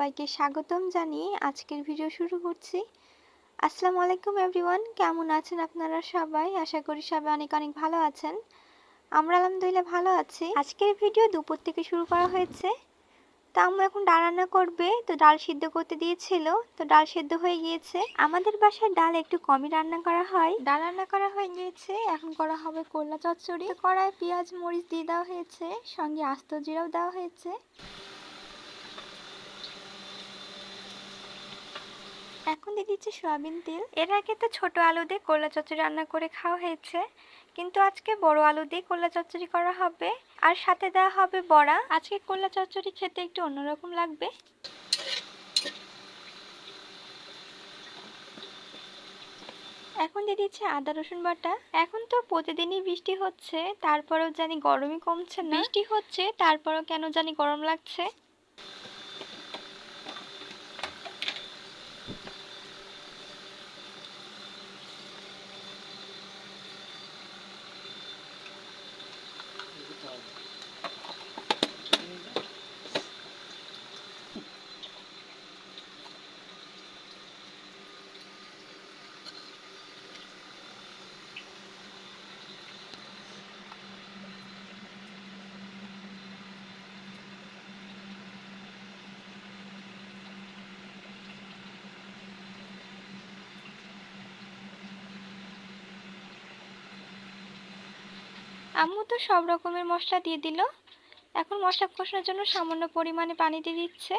সবাইকে স্বাগতম জানিয়ে আজকের ভিডিও শুরু করছি। আসসালামু আলাইকুম এভরিওয়ান কেমন আছেন আপনারা সবাই? আশা করি সবাই অনেক অনেক ভালো আছেন। আমরা আলহামদুলিল্লাহ ভালো আছি। আজকের ভিডিও দুপুর থেকে শুরু করা হয়েছে। তো আম্মু এখন ডাল রান্না করবে, তো ডাল সিদ্ধ করতে দিয়েছিল, তো ডাল সিদ্ধ হয়ে গিয়েছে। আমাদের বাসায় ডাল একটু কমই রান্না করা হয়। ডাল রান্না করা হয়ে গিয়েছে, এখন করা হবে করলা চচ্চড়ি। কড়ায় পেঁয়াজ, মরিচ দিয়ে দেওয়া হয়েছে, সঙ্গে আস্ত জিরাও দেওয়া হয়েছে। এখন দিয়ে দিচ্ছি সয়াবিন তেল। এর আগে তো ছোট আলু দিয়ে করলা চচ্চড়ি রান্না করে খাওয়া হয়েছে। কিন্তু আজকে বড় আলু দিয়ে করলা চচ্চড়ি করা হবে। আর সাথে দেওয়া হবে বড়া। আজকে করলা চচ্চড়ি খেতে একটু অন্যরকম লাগবে। এখন দিয়ে দিচ্ছে আদা, রসুন বাটা। এখন তো প্রতিদিনই বৃষ্টি হচ্ছে, তারপরেও জানি গরমই কমছে না। বৃষ্টি হচ্ছে, তারপরেও কেন জানি গরম লাগছে। আম্মু তো সব রকমের মশলা দিয়ে দিল। এখন মশলা কষানোর জন্য সামান্য পরিমাণে পানি দিয়ে দিচ্ছে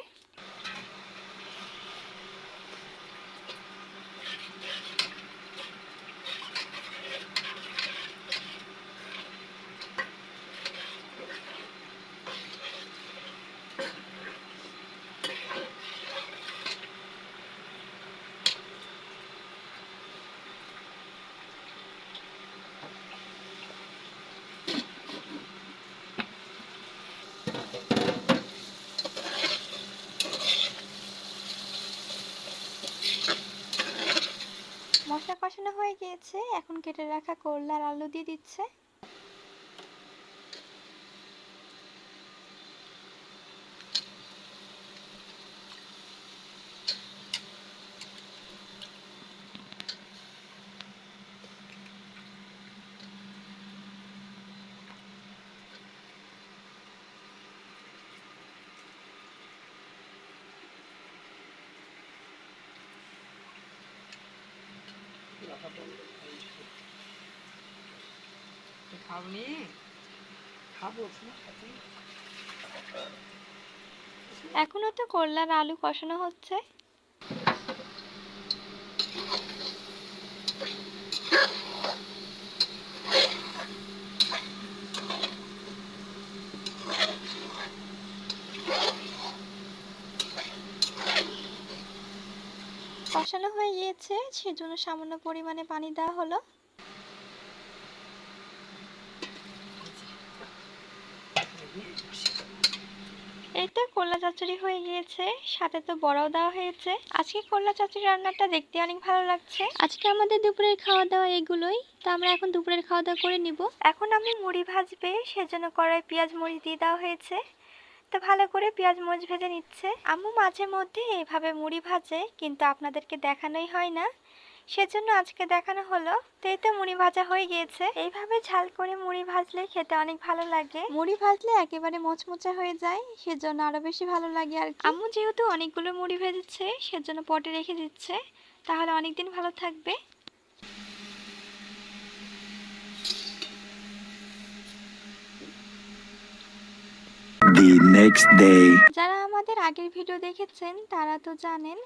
মশলা কষানো হয়ে গিয়েছে এখন কেটে রাখা করলার আলু দিয়ে দিচ্ছে। খাবনি খাব এখনও তো করলা আর আলু কষানো হচ্ছে। কষানো হয়ে গিয়েছে সেজন্য সামান্য পরিমাণে পানি দেওয়া হলো। এই তো করলা চচ্চড়ি হয়ে গিয়েছে সাথে তো বড়াও দেওয়া হয়েছে। আজকে করলা চচ্চড়ি রান্নাটা দেখতে অনেক ভালো লাগছে। আজকে আমাদের দুপুরের খাওয়া দাওয়া এগুলোই তো আমরা এখন দুপুরের খাওয়া দাওয়া করে নিব। এখন আমি মুড়ি ভাজবে সেজন্য কড়াই পেঁয়াজ মরিচ দিয়ে দেওয়া হয়েছে। তো ভালো করে পেঁয়াজ মরিচ ভেজে নিচ্ছে। আম্মু মাঝে মধ্যে এইভাবে মুড়ি ভাজে কিন্তু আপনাদেরকে দেখানোই হয় না। সেজন্য আজকে দেখানো হলো। তো এই তো মুড়ি ভাজা হয়ে গিয়েছে। এইভাবে ঝাল করে মুড়ি ভাজলে খেতে অনেক ভালো লাগে। মুড়ি ভাজলে একেবারে মোচমোচা হয়ে যায় সেজন্য আরও বেশি ভালো লাগে আর। আম্মু যেহেতু অনেকগুলো মুড়ি ভেজেছে সেজন্য পটে রেখে দিচ্ছে। তাহলে অনেকদিন ভালো থাকবে। The next day. যারা আমাদের আগের ভিডিও দেখেছেন তারা তো জানেন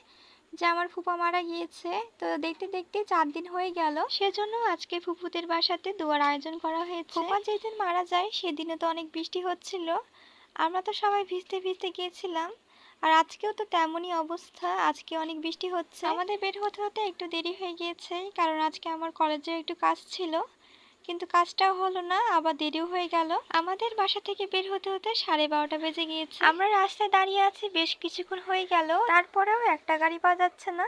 যে আমার ফুপা মারা গিয়েছে। তো দেখতে দেখতে চার দিন হয়ে গেল। সেজন্য আজকে ফুফুদের বাসাতে দুয়ার আয়োজন করা হয়েছে। ফুপা যেদিন মারা যায় সেদিনে তো অনেক বৃষ্টি হচ্ছিল। আমরা তো সবাই ভিজতে ভিজতে গিয়েছিলাম। আর আজকেও তো তেমনই অবস্থা আজকে অনেক বৃষ্টি হচ্ছে। আমাদের বের হতে হতে একটু দেরি হয়ে গিয়েছে কারণ আজকে আমার কলেজে একটু কাজ ছিল। কিন্তু কাজটাও হলো না, আবার দেরিও হয়ে গেল। আমাদের বাসা থেকে বের হতে হতে সাড়ে বারোটা বেজে গিয়েছে। আমরা রাস্তায় দাঁড়িয়ে আছি, বেশ কিছুক্ষণ হয়ে গেল। তারপরেও একটা গাড়ি পাওয়া যাচ্ছে না।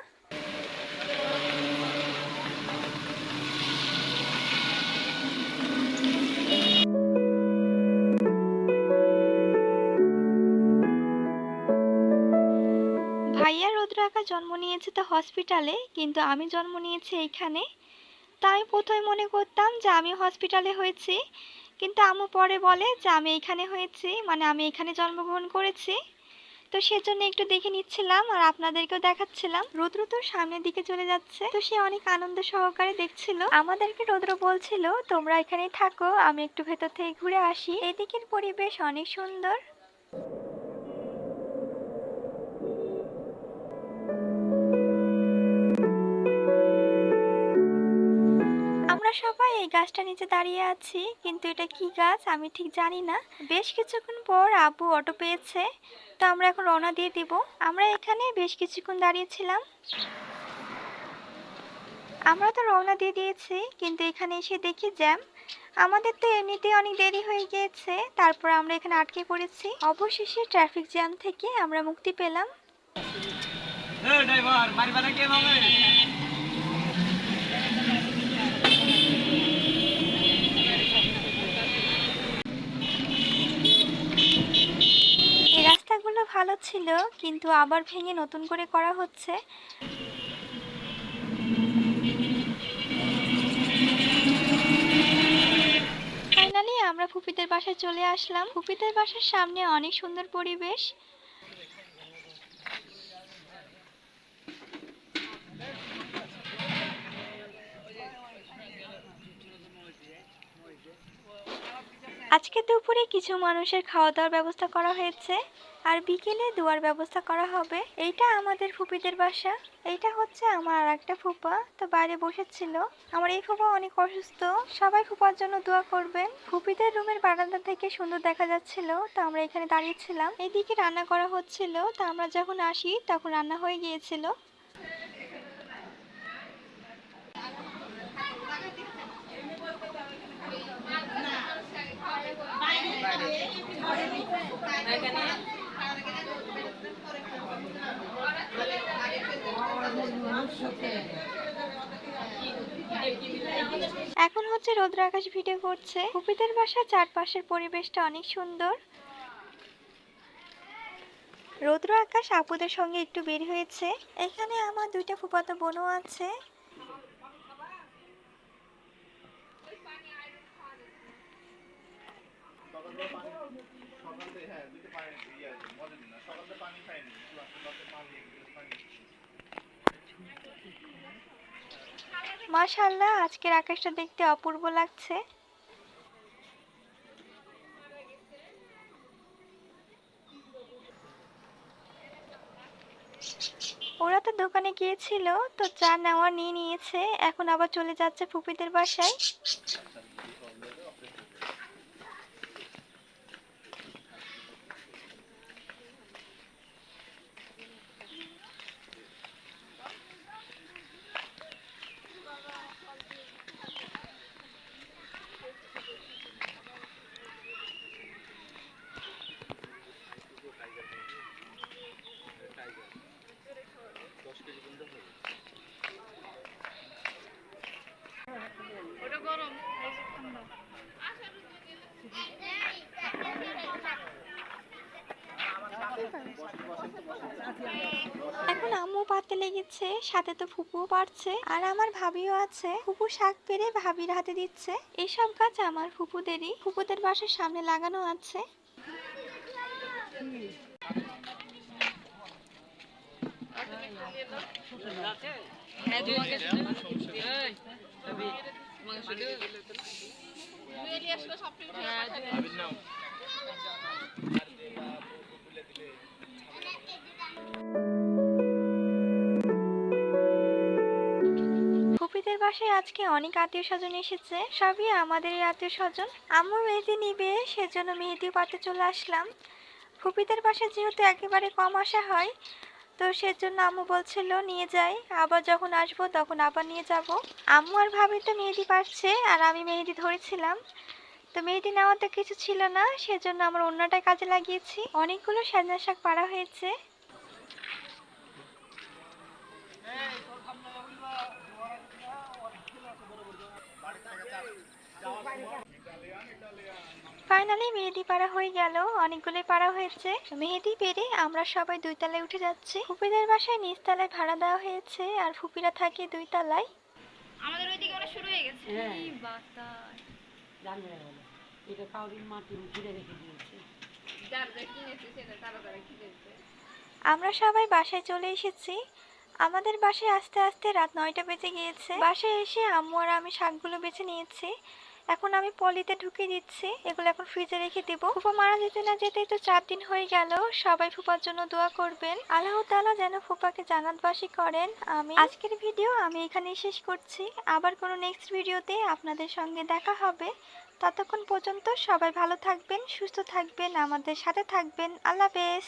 ভাইয়া রৌদ্রাক জন্ম নিয়েছে তো হসপিটালে, কিন্তু আমি জন্ম নিয়েছি এইখানে। তা আমি প্রথমে মনে করতাম যে আমি হসপিটালে হয়েছি। কিন্তু আম্মু পরে বলে যে আমি এখানে হয়েছি মানে আমি এখানে জন্মগ্রহণ করেছি। তো সেজন্য একটু দেখে নিচ্ছিলাম আর আপনাদেরকেও দেখাচ্ছিলাম। রুদ্র তো সামনের দিকে চলে যাচ্ছে। তো সে অনেক আনন্দ সহকারে দেখছিল। আমাদেরকে রুদ্র বলছিল, তোমরা এখানেই থাকো, আমি একটু ভেতর থেকে ঘুরে আসি। এদিকের পরিবেশ অনেক সুন্দর। সবাই এই গাছটা নিচে দাঁড়িয়ে আছি, কিন্তু এটা কি গাছ আমি ঠিক জানি না। বেশ কিছুক্ষণ পর আব্বু অটো পেয়েছে, তো আমরা এখন রওনা দিয়ে দিব। আমরা এখানে বেশ কিছুক্ষণ দাঁড়িয়েছিলাম। আমরা তো রওনা দিয়ে দিয়েছি, কিন্তু এখানে এসে দেখি জ্যাম। আমাদের তো এমনিতেই অনেক দেরি হয়ে গিয়েছে, তারপর আমরা এখানে আটকে পড়েছি। অবশেষে ট্রাফিক জ্যাম থেকে আমরা মুক্তি পেলাম। ড্রাইভার রাস্তাগুলো ভালো ছিল, কিন্তু আবার ভেঙে নতুন করে করা হচ্ছে। ফাইনালি আমরা ফুপিদের বাসায় চলে আসলাম। ফুপিদের বাসার সামনে অনেক সুন্দর পরিবেশ। আজকে দুপুরে কিছু মানুষের খাওয়া দাওয়ার ব্যবস্থা করা হয়েছে। আর বিকেলে দুয়ার ব্যবস্থা করা হবে। এইটা আমাদের ফুপিদের বাসা। এইটা হচ্ছে আমার আর একটা ফুপা। তো বাইরে বসেছিল। আমার এই ফুপা অনেক অসুস্থ। সবাই ফুপার জন্য দোয়া করবেন। ফুপিদের রুমের বারান্দা থেকে সুন্দর দেখা যাচ্ছিল। তো আমরা এখানে দাঁড়িয়েছিলাম। এদিকে রান্না করা হচ্ছিল। তো আমরা যখন আসি, তখন রান্না হয়ে গিয়েছিল। এখন হচ্ছে রৌদ্র আকাশ ভিডিও করছে। ফুপিদের বাসার চারপাশের পরিবেশটা অনেক সুন্দর। রৌদ্র আকাশ আপুদের সঙ্গে একটু বের হয়েছে। এখানে আমার দুইটা ফুপাতো বোনও আছে। মাশাল্লাহ আজকের আকাশটা দেখতে অপূর্ব লাগছে। ওরা তো দোকানে গিয়েছিল, তো চা নেওয়া নিয়ে নিয়েছে, এখন আবার চলে যাচ্ছে ফুপিদের বাসায়। পাতে লেগেছে, সাথে তো ফুপুও পারছে, আর আমার ভাবিও আছে। ফুপু শাক পেরে ভাবির হাতে দিচ্ছে। এসব গাছ আমার ফুপুদেরই ফুপুদের বাসার সামনে লাগানো আছে। ফুপিদের বাসায় আজকে অনেক আত্মীয় স্বজন এসেছে। সবই আমাদের আত্মীয় স্বজন। আম্মু মেহেদি নিবে, সেজন্য মেহেদি পাতে চলে আসলাম। ফুপিদের বাসায় যেহেতু একেবারে কম আসা হয়, তো সেজন্য আম্মু বলছিল, নিয়ে যাই। আবার যখন আসব, তখন আবার নিয়ে যাব। আম্মু আর ভাবি তো মেহেদি পাচ্ছে আর আমি মেহেদি ধরেছিলাম। তো মেহেদি নেওয়ার তো কিছু ছিল না, সেজন্য আমার অন্যটাই কাজে লাগিয়েছি। অনেকগুলো সাজনা শাক পাড়া হয়েছে। ফাইনালি মেহেদি পাড়া হয়ে গেল। অনেকগুলোই পাড়া হয়েছে। মেহেদি পেরে আমরা সবাই দুই তলায় উঠে যাচ্ছি। ফুপিদের বাসায় নিচ তলায় ভাড়া দেওয়া হয়েছে আর ফুপিরা থাকে দুই তলায়। আমাদের ওইদিকে ওরা শুরু হয়ে গেছে। হ্যাঁ। কি বাতাস। জানবে বলে। এটা কাউরির মাটি ঘিরে রেখে দিয়েছে। যার যা কিনেছে সেটা তারা তারা কিনেছে। আমরা সবাই বাসায় চলে এসেছি। আমাদের বাসায় আস্তে আস্তে রাত নয়টা বেজে গিয়েছে। বাসায় এসে আম্মু আর আমি শাকগুলো বেছে নিয়েছি। এখন আমি পলিতে ঢুকে দিচ্ছি। এগুলো এখন ফ্রিজে রেখে দেব। ফুপা মারা যেতে না যেতেই তো চার দিন হয়ে গেল। সবাই ফুপার জন্য দোয়া করবেন। আল্লাহ তালা যেন ফুপাকে জান্নাতবাসী করেন। আমি আজকের ভিডিও আমি এখানেই শেষ করছি। আবার কোনো নেক্সট ভিডিওতে আপনাদের সঙ্গে দেখা হবে। ততক্ষণ পর্যন্ত সবাই ভালো থাকবেন, সুস্থ থাকবেন, আমাদের সাথে থাকবেন। আল্লাহ হাফেজ।